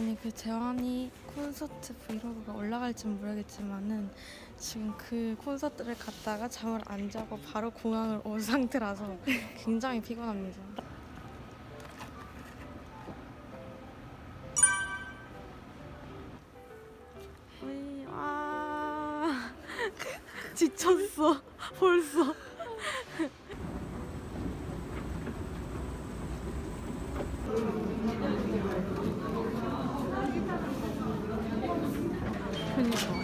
아니 그 재환이 콘서트 브이로그가 올라갈지는 모르겠지만은 지금 그 콘서트를 갔다가 잠을 안 자고 바로 공항을 온 상태라서 굉장히 피곤합니다. 아 지쳤어 벌써. 그니까.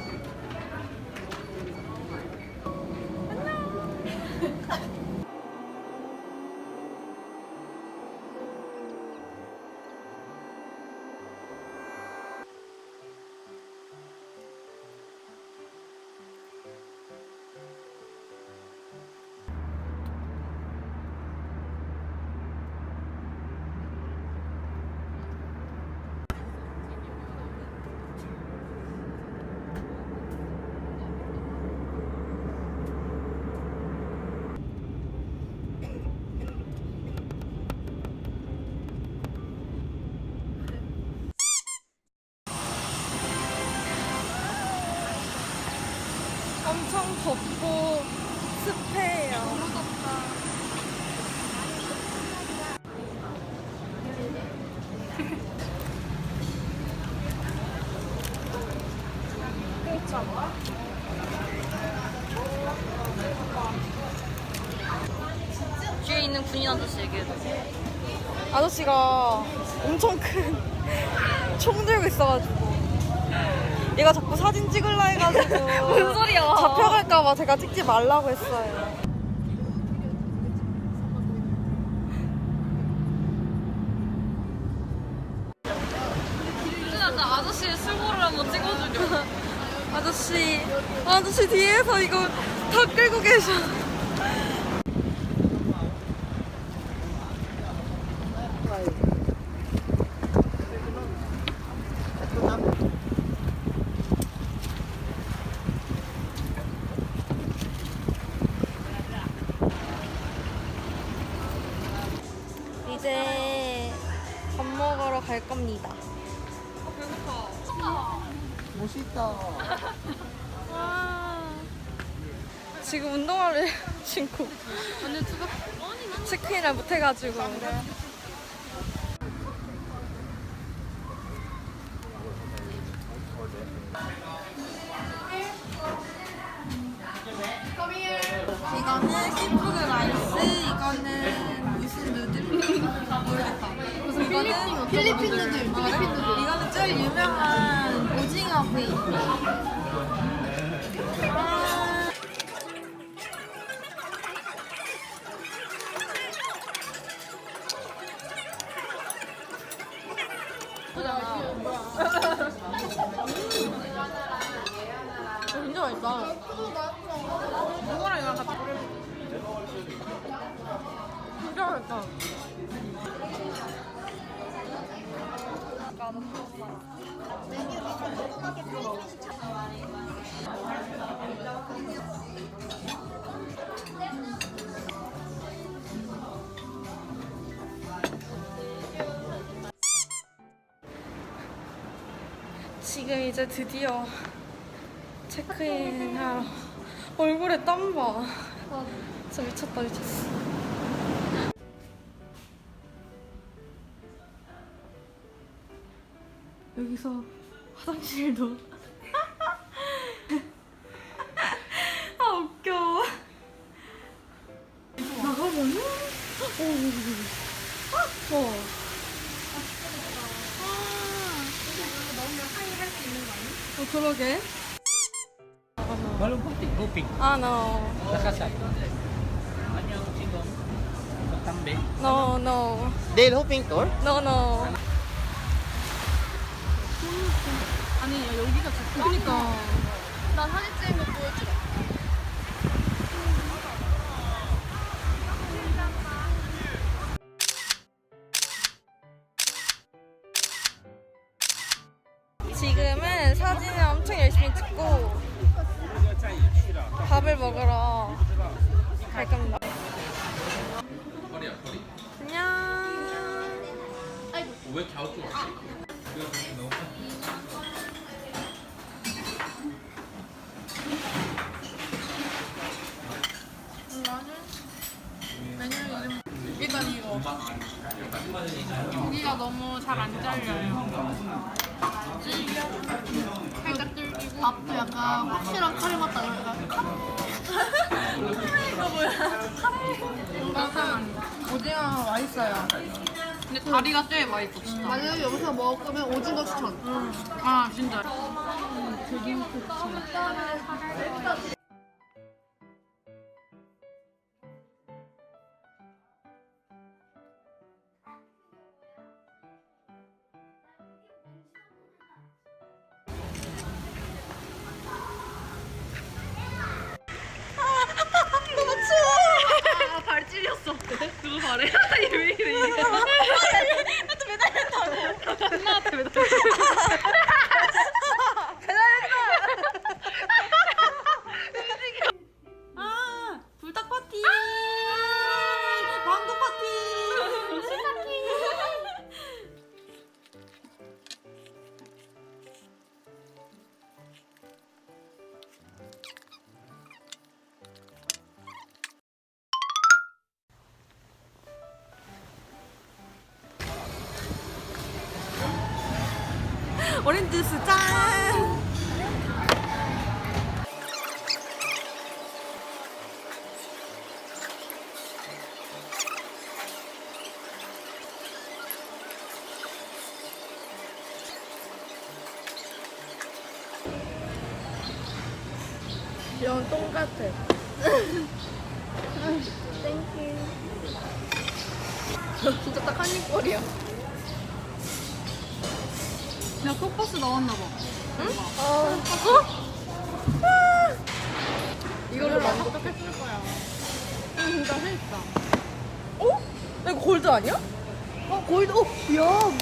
아저씨. 아저씨가 엄청 큰 총 들고 있어가지고 얘가 자꾸 사진 찍을라 해가지고 뭔 소리야? 잡혀갈까봐 제가 찍지 말라고 했어요. 나 아저씨의 술고를 한번 찍어주려. 아저씨, 아저씨 뒤에서 이거 다 끌고 계셔. 지금 운동화를 신고. 체크인을 못 해가지고. 이거는 시푸드 라이스 이거는 무슨 누들. 모르겠다. 무슨 필리핀 필리핀 누들 필리핀 누들. 이거는 제일 유명한 오징어 구이 지금 이제 드디어 체크인 하러 얼굴에 땀 봐. 진짜 미쳤다 미쳤어. 여기서 화장실도 그러게. Balong puting, hoping. 아 no. Nakasay. Anyang sigong. Katambe. No no. Dale hoping tour? No no. 아니 여기가 좋다. 그러니까. 나 사진 찍은 거 보여주 밥을 먹으러 갈 겁니다. 안녕. 왜 갸우뚱 왔지? 일단 이거 고기가 너무 잘 안 잘려요. 살짝 뚫리고 밥도 약간 확실한 카레 맛다 이거 뭐야? 카레. 맛은 오징어 맛있어요. 근데 다리가 제일 맛있어 진짜. 만약에 여기서 먹을 거면 오징어 추천. 아 진짜. 발 오렌지 주스 짠! 이런 똥 같아. 땡큐. 진짜 딱 한입 거리야. 야 톡버스 나왔나 봐. 어? 이걸로 만족했을 거야. 진짜 했다. 어? 나 이거 골드 아니야? 어, 골드. 어, 야,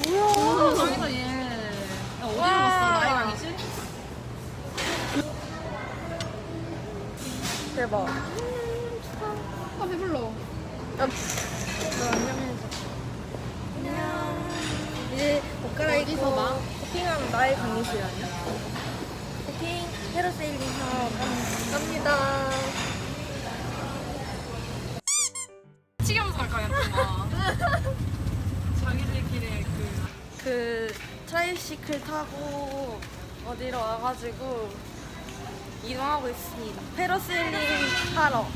뭐야. 저기서 얘. 야, 어디로 와. 갔어? 나이랑이지? 대박. 아 배불러. 야, 너 안녕해줘. 안녕. 이제 옷 갈아입고? 쇼핑하면 나의 강의실 아니야? 쇼핑, 헤어세일링 하러 갑- 갑니다. 치기하면서 갈까 약간 자기들끼리 그 그 트라이시클 타고 어디로 와가지고 이동하고 있습니다. 페러세일링 하러.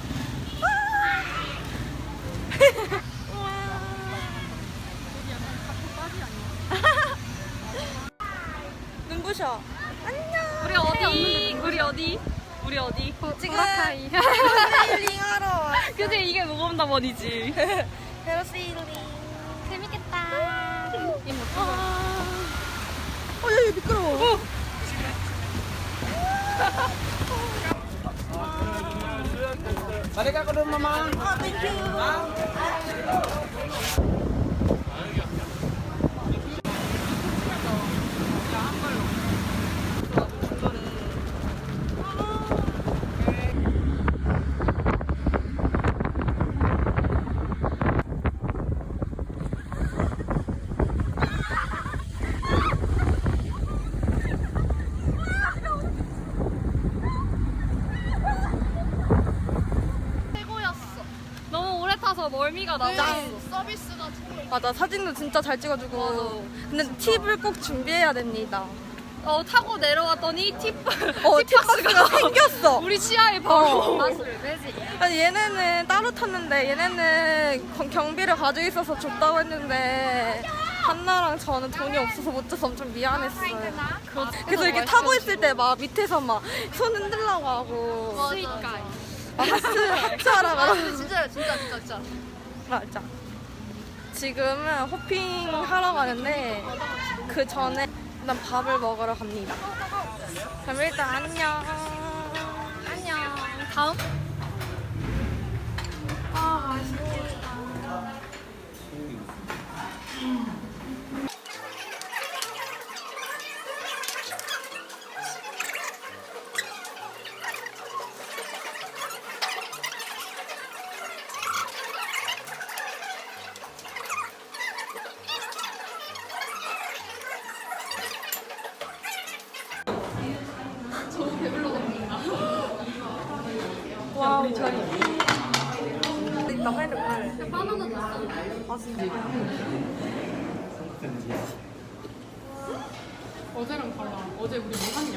눈부셔. 안녕. 우리 어디? 우리 어디? 우리 어디? 지금 보라카이. 페러세일링 하러 왔어. 그지 이게 무검다번이지. 페러세일링. 재밌겠다. 어, 야, 얘 미끄러워. Balik ako doon, mama. 아, 땡큐. 최고였어. 너무 오래 타서 멀미가 나고. 서비스가 최고. 맞아, 사진도 진짜 잘 찍어주고. 근데 팁을 꼭 준비해야 됩니다. 어 타고 내려왔더니 팁 어, 팁박스가 생겼어. 우리 치아에 바로. 어. 맛을 내지. 아니 얘네는 따로 탔는데 얘네는 경- 경비를 가지고 있어서 줬다고 했는데 한나랑 저는 돈이 없어서 못 줘서 엄청 미안했어요. 그래서 이렇게 타고 있을 때 막 밑에서 막 손 흔들라고 하고 수익가. 막 하트 하트 하라고 하고 진짜 진짜 진짜 진짜. 맞아. 지금은 호핑 하러 가는데 그 전에 일단 밥을 먹으러 갑니다. 그럼 일단 안녕. 안녕. 다음. 아 맛있겠다. 어제랑 달라. 어제 우리 뭐샀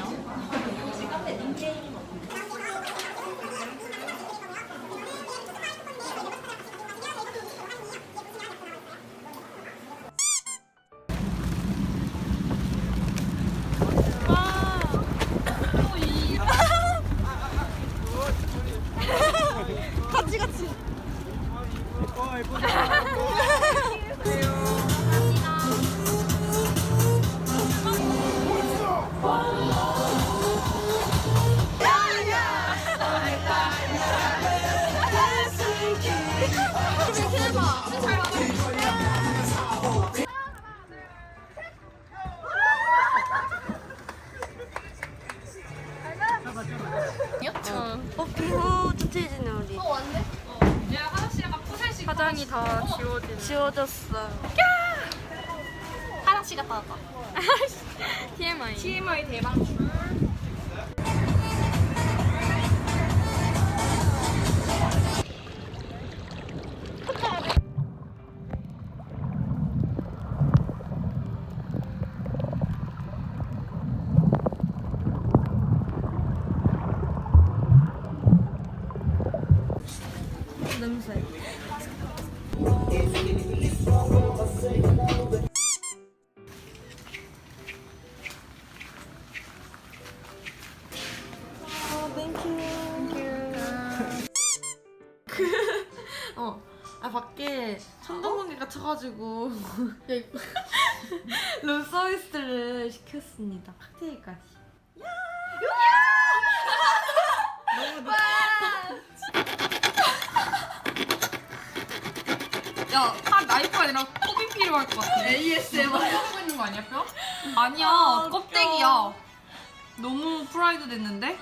지워졌어. 하나씩 갔다 왔다. TMI. TMI 대박. 냄새. 어, 어, 아 밖에 천둥 번개가 쳐가지고 룸 서비스를 시켰습니다. 칵테일까지. 야, 딱 나이프가 아니라 톱이 필요할 것 같아. ASMR 하고 있는 거 아니야, 뼈? 아니야, 껍데기야. 너무 프라이드 됐는데?